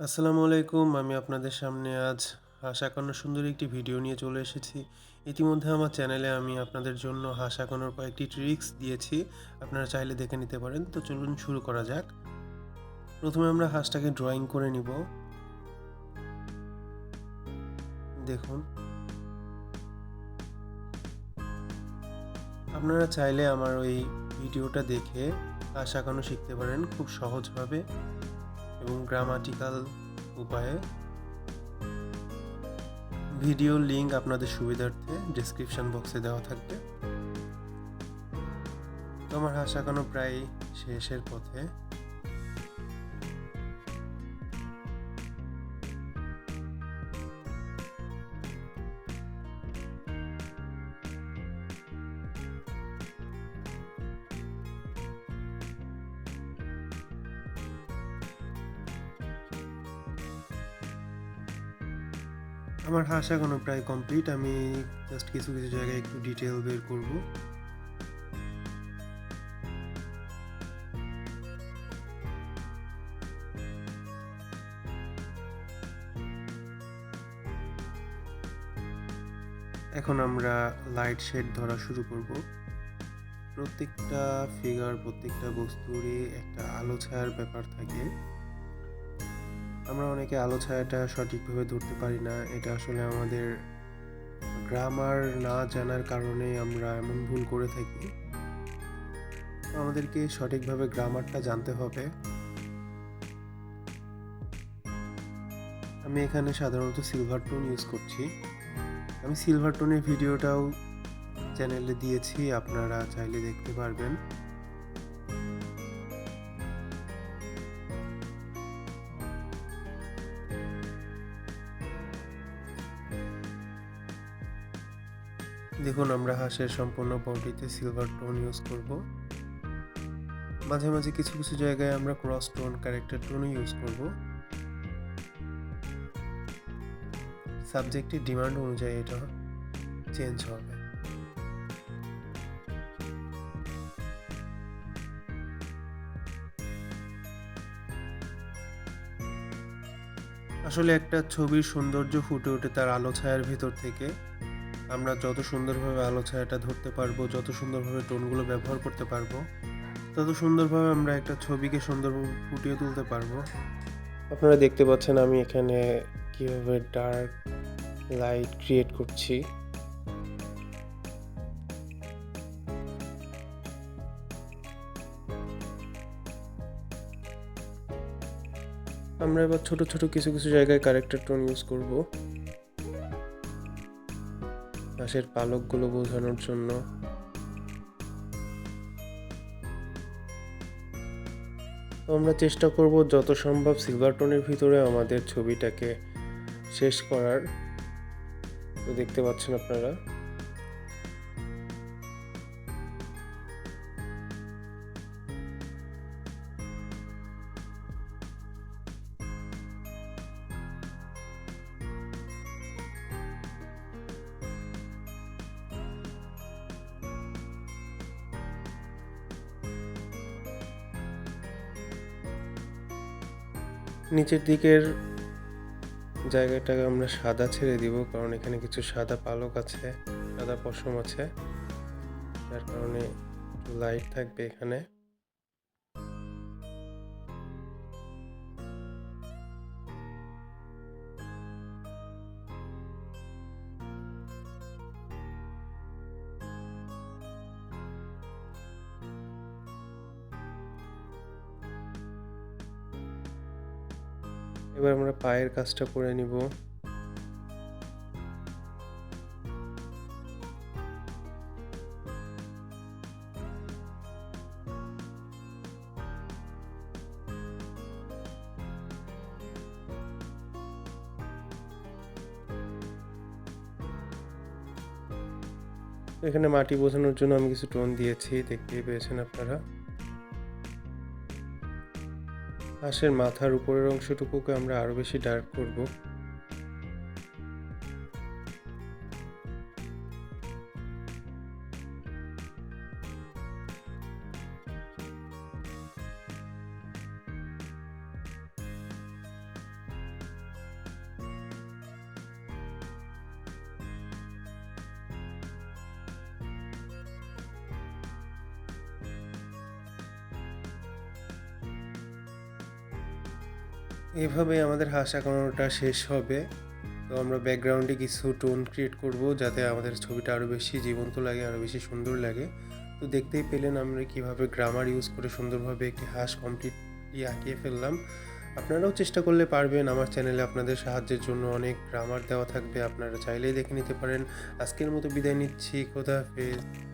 আসসালামু আলাইকুম, আমি আপনাদের সামনে আজ হাঁস আঁকানোর সুন্দর একটি ভিডিও নিয়ে চলে এসেছি। ইতিমধ্যে আমার চ্যানেলে আমি আপনাদের জন্য হাঁস আঁকানোর কয়েকটি ট্রিক্স দিয়েছি, আপনারা চাইলে দেখে নিতে পারেন। তো চলুন শুরু করা যাক। প্রথমে আমরা হাঁসটাকে ড্রয়িং করে নিব। দেখুন। আপনারা চাইলে আমার ওই ভিডিওটা দেখে হাঁস আঁকানো শিখতে পারেন খুব সহজভাবে। এবং গ্রামাটিক্যাল উপায়ে ভিডিও লিঙ্ক আপনাদের সুবিধার্থে ডিসক্রিপশন বক্সে দেওয়া থাকবে। তোমার হাসা কোনো প্রায় শেষের পথে আমার হাঁস এখনও প্রায় কমপ্লিট আমি জাস্ট কিছু কিছু জায়গায় একটু ডিটেল বের করব। এখন আমরা লাইট শেড ধরা শুরু করব। প্রত্যেকটা ফিগার প্রত্যেকটা বস্তুরই একটা আলো ছায়ার ব্যাপার থাকে। আমরা অনেকে আলো ছায়াটা সঠিকভাবে ধরতে পারি না। এটা আসলে আমাদের গ্রামার না জানার কারণে আমরা এমন ভুল করে থাকি। আমাদেরকে সঠিকভাবে গ্রামারটা জানতে হবে। আমি এখানে সাধারণত সিলভার টোন ইউজ করছি। আমি সিলভার টোনের ভিডিওটাও চ্যানেলে দিয়েছি, আপনারা চাইলে দেখতে পারবেন। দেখুন, আমরা হাঁসের সম্পূর্ণ বডিতে সিলভার টোন ইউজ করব। মাঝে মাঝে কিছু কিছু জায়গায় আমরা ক্রস টোন ক্যারেক্টার টোনও ইউজ করব। সাবজেক্টের ডিমান্ড অনুযায়ী এটা চেঞ্জ হবে। আসলে একটা ছবির সৌন্দর্য ফুটে ওঠে তার আলো ছায়ার ভিতর থেকে। আমরা যত সুন্দরভাবে আলো ছায়াটা ধরতে পারব, যত সুন্দরভাবে টোনগুলো ব্যবহার করতে পারব, তত সুন্দরভাবে আমরা একটা ছবিকে সুন্দরভাবে ফুটিয়ে তুলতে পারব। আপনারা দেখতে পাচ্ছেন আমি এখানে কীভাবে ডার্ক লাইট ক্রিয়েট করছি। আমরা এবার ছোট ছোট কিছু কিছু জায়গায় কারেক্টার টোন ইউজ করব। হাঁসের পালকগুলো বোঝানোর জন্য। আমরা চেষ্টা করব যত সম্ভব সিলভার টোনের ভিতরে আমাদের ছবিটাকে শেষ করার। তো দেখতে পাচ্ছেন আপনারা। নিচের দিকের জায়গাটাকে আমরা সাদা ছেড়ে দিব, কারণ এখানে কিছু সাদা পালক আছে, সাদা পশম আছে, যার কারণে লাইট থাকবে এখানে। এবার আমরা পায়ের কাজটা করে নিব। এখানে মাটি বোঝানোর জন্য আমি কিছু টোন দিয়েছি, দেখতেই পেয়েছেন আপনারা। হাঁসের মাথার উপরের অংশটুকুকে আমরা আরও বেশি ডার্ক করব। এভাবে আমাদের হাঁস আঁকানোটা শেষ হবে। তো আমরা ব্যাকগ্রাউন্ডে কিছু টোন ক্রিয়েট করব যাতে আমাদের ছবিটা আরও বেশি জীবন্ত লাগে আরও বেশি সুন্দর লাগে। তো দেখতেই পেলেন আমরা কীভাবে গ্রামার ইউজ করে সুন্দরভাবে একটি হাঁস কমপ্লিটলি আঁকিয়ে ফেললাম। আপনারাও চেষ্টা করলে পারবেন, আমার চ্যানেলে আপনাদের সাহায্যের জন্য অনেক গ্রামার দেওয়া থাকবে, আপনারা চাইলেই দেখে নিতে পারেন। আজকের মতো বিদায় নিচ্ছি, খোদা হাফেজ।